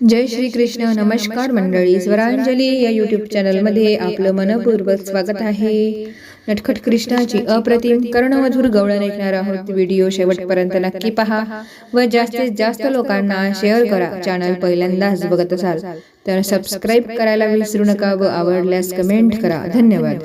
जय श्री कृष्ण नमस्कार मंडळी. स्वरांजली या यूट्यूब चॅनलमध्ये आपलं मनपूर्वक स्वागत आहे. नटखट कृष्णाची अप्रतिम कर्णमधुर गवळण ऐकणार आहोत. व्हिडिओ शेवटपर्यंत नक्की पहा व जास्तीत जास्त लोकांना शेअर करा. चॅनल पहिल्यांदाच बघत असाल तर सबस्क्राईब करायला विसरू नका व आवडल्यास कमेंट करा. धन्यवाद.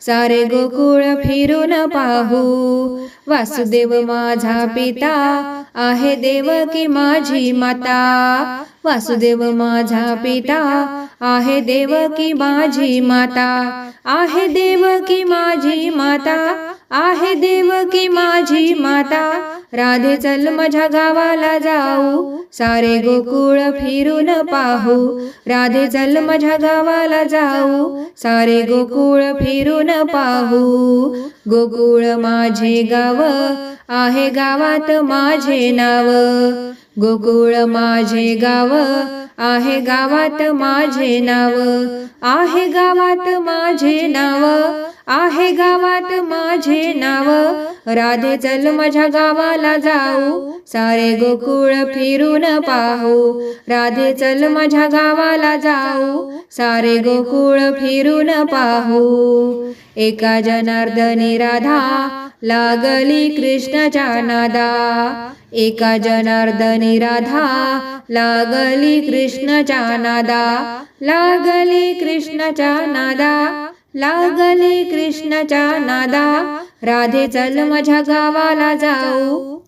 सारे गोकुळ फिरून पाहू. वासुदेव माझा पिता आहे देव की माझी माता. वासुदेव माझा पिता आहे देव की माझी माता. आहे देव की माझी माता. आहे देवकी माझी माता. राधे चल माझ्या गावाला जाऊ. सारे गोकुळ फिरून पाहू. राधे चल माझ्या गावाला जाऊ. सारे गोकुळ फिरून पाहू. गोकुळ माझे गाव आहे गावात माझे नाव. गोकुळ माझे गाव. आहे गावात माझे नाव आहे गावात माझे नाव आहे गावात माझे नाव. राधे चल माझ्या गावाला जाऊ सारे गोकुळ फिरून पाहू. राधे चल माझ्या गावाला जाऊ सारे गोकुळ फिरून पाहू. एका जनार्दनी राधा लागली कृष्णाच्या नादा. एका जनार्दनी राधा. लागली कृष्णाच्या नादा. लागली कृष्णाच्या नादा. लागली कृष्णाच्या नादा. राधे चल माझ्या गावाला जाऊ.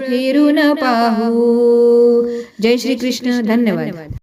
फिरून पाहू. जय श्री कृष्ण धन्यवाद.